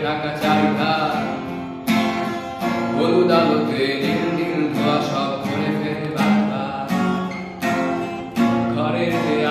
ঢাকা চারিধার হলুদ আলোতে নীল নীল ধোয়া সব ঘরে ফেরে বারবার ঘরের দেয়া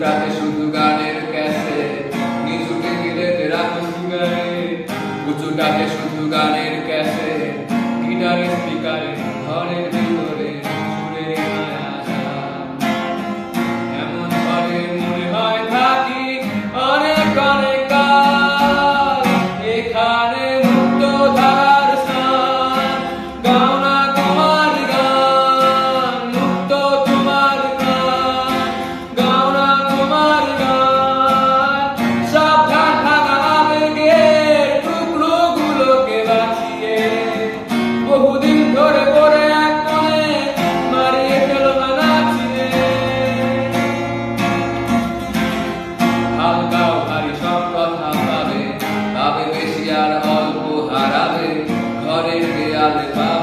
Radhe Shundu darling, my